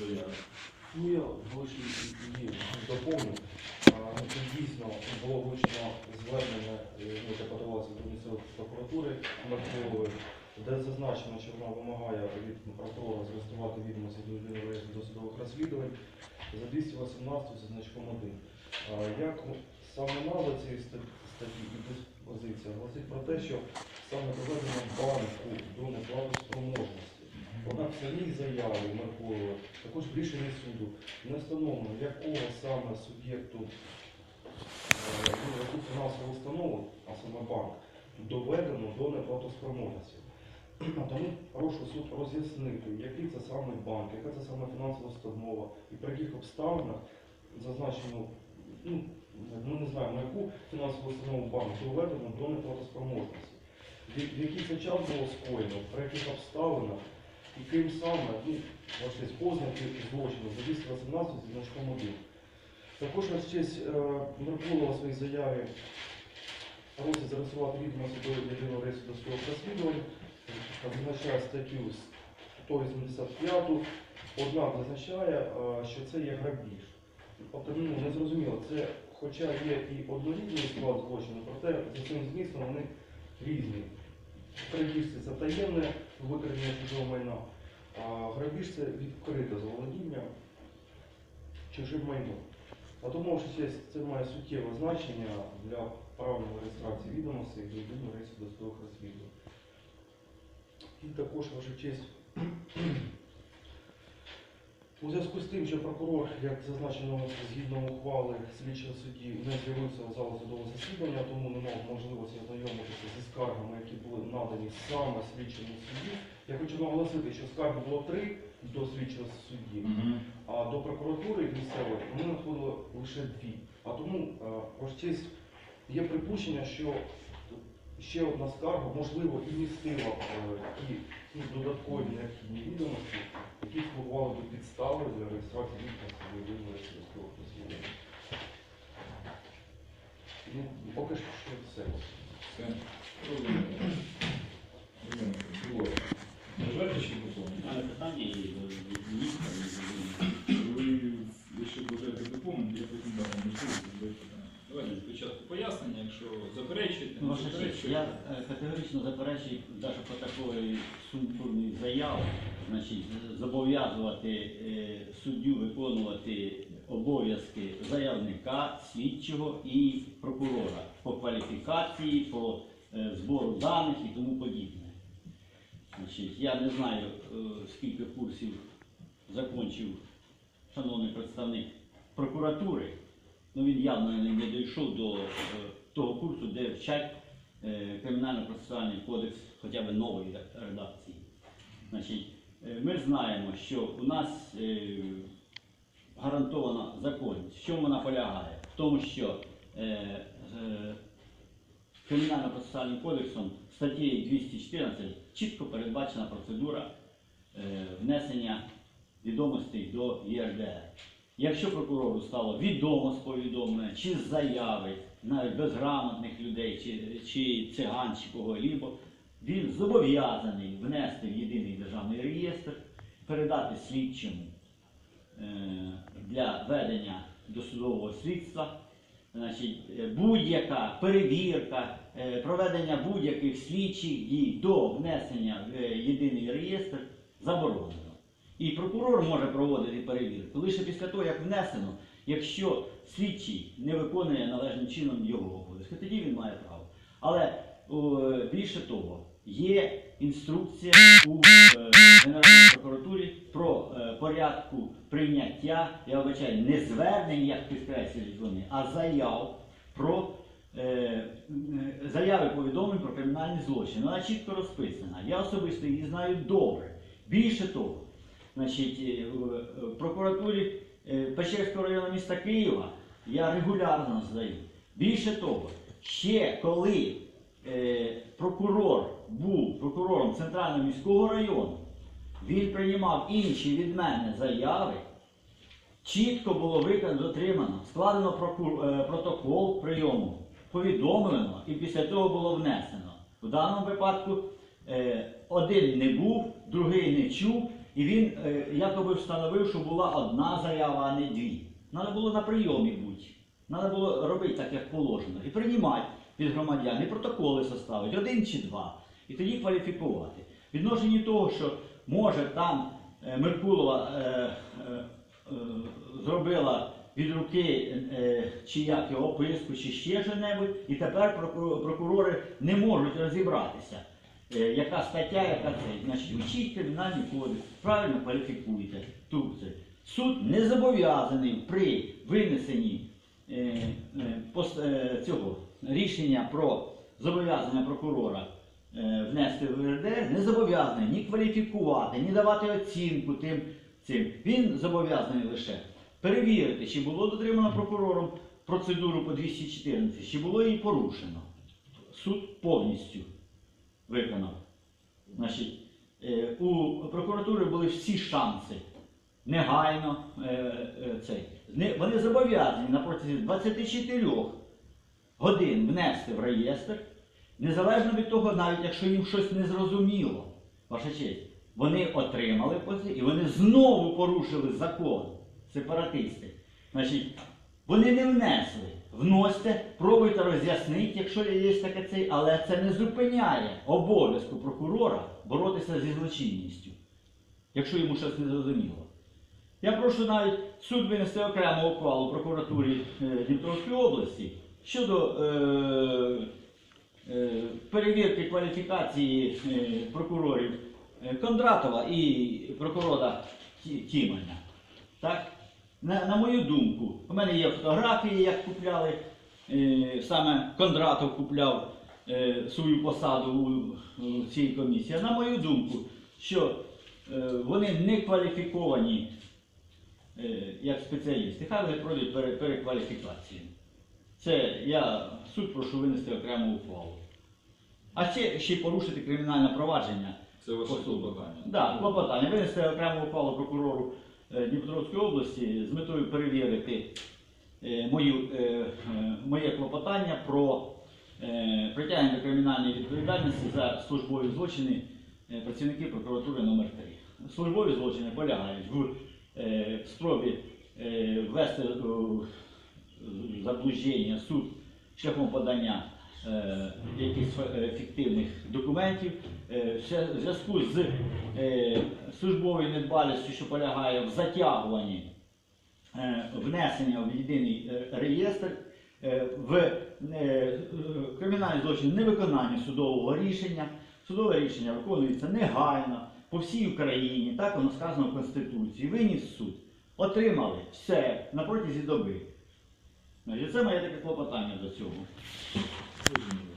заяви. Ну, я більше її доповню. Ну, Це дійсно було вручено звернення, е, ну, яке подавалося до місцевої прокуратури Миколової, де зазначено, що вона вимагає від прокурора зареєструвати відомості до єдиного досудових розслідувань за 218 зі значком 1. Як саме назва цієї статті і диспозиція гласить про те, що саме доведення банку до неплатоспроможності. Однак в самій заяві Меркулова, також в рішенні суду не встановлено, якого саме суб'єкту е, фінансову установу, а саме банк, доведено до неплатоспроможності. Тому прошу суд роз'яснити, який це саме банк, яка це саме фінансова установа і при яких обставинах зазначено, ну, ми не знаємо, яку фінансову установу банк доведено до неплатоспроможності. В який це час було скоєно, при яких обставинах і ким саме, ну, власне, ознаки злочину за 218 зі значком 1. Також у нас честь Меркулова в своїй заяві просить зареєструвати відомості до єдиного реєстру досудових розслідувань, Е, зазначає статтю 185, однак зазначає, е, що це є грабіж. Тобто, ну, не зрозуміло, це хоча є і однорідний склад злочину, проте за цим змістом вони різні. Грабіж це таємне викрадення чужого майна, а грабіж це відкрите заволодіння чужим майном. А тому що це, має суттєве значення для правильної реєстрації відомостей до до досудових розслідувань. І також, ваша честь, у зв'язку з тим, що прокурор, як зазначено згідно ухвали слідчого судді, не з'явився в залу судового засідання, тому не мав можливості ознайомитися зі скаргами, які були надані саме слідчому судді. Я хочу наголосити, що скарг було три до слідчого судді, а до прокуратури місцевої ми надходили лише дві. А тому, е, є припущення, що ще одна скарга, можливо, і містила е, ті ну, додаткові необхідні відомості, які слугували до підстави для реєстрації відомості до єдиного реєстру. Ну, поки що все. Все. Бажаєте ще? У питання є до міністра Ви, якщо бажаєте доповнити, я потім дам вам можливість задати питання. Давайте спочатку пояснення, якщо заперечуєте, Ну, не ваша честь, заперечуєте. я е, категорично заперечую навіть по такої сумбурної заяви, значить, зобов'язувати е, суддю виконувати обов'язки заявника, слідчого і прокурора по кваліфікації, по е, збору даних і тому подібне. Значить, я не знаю, е, скільки курсів закінчив шановний представник прокуратури. Ну, він явно не не дійшов до е, того курсу, де вчать е, кримінально-процесуальний кодекс хоча б нової редакції. Значить, е, ми знаємо, що у нас е, гарантована законність. В чому вона полягає? В тому, що Кримінально-процесуальним кодексом статтєю 214 чітко передбачена процедура внесення відомостей до ЄРДР. Якщо прокурору стало відомо з повідомлення, чи з заяви, навіть безграмотних людей, чи, чи циган, чи кого-либо, він зобов'язаний внести в єдиний державний реєстр, передати слідчому е, для ведення досудового слідства. Значить, будь-яка перевірка, е, проведення будь-яких слідчих дій до внесення в е, єдиний реєстр заборонено. І прокурор може проводити перевірку лише після того, як внесено, якщо слідчий не виконує належним чином його обов'язки, тоді він має право. Але більше того, є інструкція у е, Генеральній прокуратурі про е, порядку прийняття, я вибачаю, не звернень, як підкреслюють вони, а заяв про е, заяви повідомлень про кримінальні злочини. Вона чітко розписана. Я особисто її знаю добре. Більше того, значить, е, в в прокуратурі е, Печерського району міста Києва я регулярно здаю. Більше того, ще коли е, прокурор був прокурором Центрального міського району, він приймав інші від мене заяви. Чітко було виконано, дотримано, складено е, протокол прийому, повідомлено і після того було внесено. В даному випадку е, один не був, другий не чув, І він е, якоби встановив, що була одна заява, а не дві. Треба було на прийомі бути. Треба було робити так, як положено. І приймати від громадян, і протоколи составити, один чи два. І тоді кваліфікувати. Відношенні того, що може там е, Меркулова е, е, е, зробила від руки е, чи як його описку, чи ще що-небудь, і тепер прокурори не можуть розібратися, е, яка стаття, яка це. Значить, вчіть кримінальний кодекс, правильно кваліфікуйте. Тут. Суд не зобов'язаний при винесенні е, е, пос- е, цього рішення про зобов'язання прокурора е, внести в РДР, не зобов'язаний ні кваліфікувати, ні давати оцінку тим цим. Він зобов'язаний лише перевірити, чи було дотримано прокурором процедуру по 214, чи було її порушено. Суд повністю виконав. Значить, е, у прокуратури були всі шанси негайно е, е, цей. Вони зобов'язані на протязі 24 годин внести в реєстр, незалежно від того, навіть якщо їм щось не зрозуміло, ваша честь, вони отримали позицію і вони знову порушили закон, сепаратисти. Значить, вони не внесли. Вносьте, пробуйте роз'яснити, якщо є таке цей, але це не зупиняє обов'язку прокурора боротися зі злочинністю, якщо йому щось не зрозуміло. Я прошу навіть суд винести окрему ухвалу прокуратурі е, Дніпровської області щодо е, е, перевірки кваліфікації е, прокурорів е, Кондратова і прокурора Ті- Тіманя. Так? На, на мою думку, у мене є фотографії, як купляли, е, саме Кондратов купляв е, свою посаду у, у цій комісії. На мою думку, що е, вони не кваліфіковані е, як спеціалісти. Хай вони пройдуть пере- перекваліфікацію. Це я суд прошу винести окрему ухвалу. А ще, ще порушити кримінальне провадження. Це ваше клопотання. Да, клопотання. Винести окрему ухвалу прокурору Дніпропетровської області з метою перевірити е, мою, е, е, моє клопотання про е, притягнення до кримінальної відповідальності за службові злочини е, працівників прокуратури номер 3 Службові злочини полягають в е, спробі е, ввести е, заблуждення суд шляхом подання е, якихось е, фіктивних документів е, в зв'язку з е, службовою недбалістю, що полягає в затягуванні е, внесення в єдиний е, реєстр, е, в е, е, кримінальний злочин невиконання судового рішення. Судове рішення виконується негайно по всій Україні, так воно сказано в Конституції. Виніс суд. Отримали все на протязі доби. Це моє таке клопотання до цього. そう。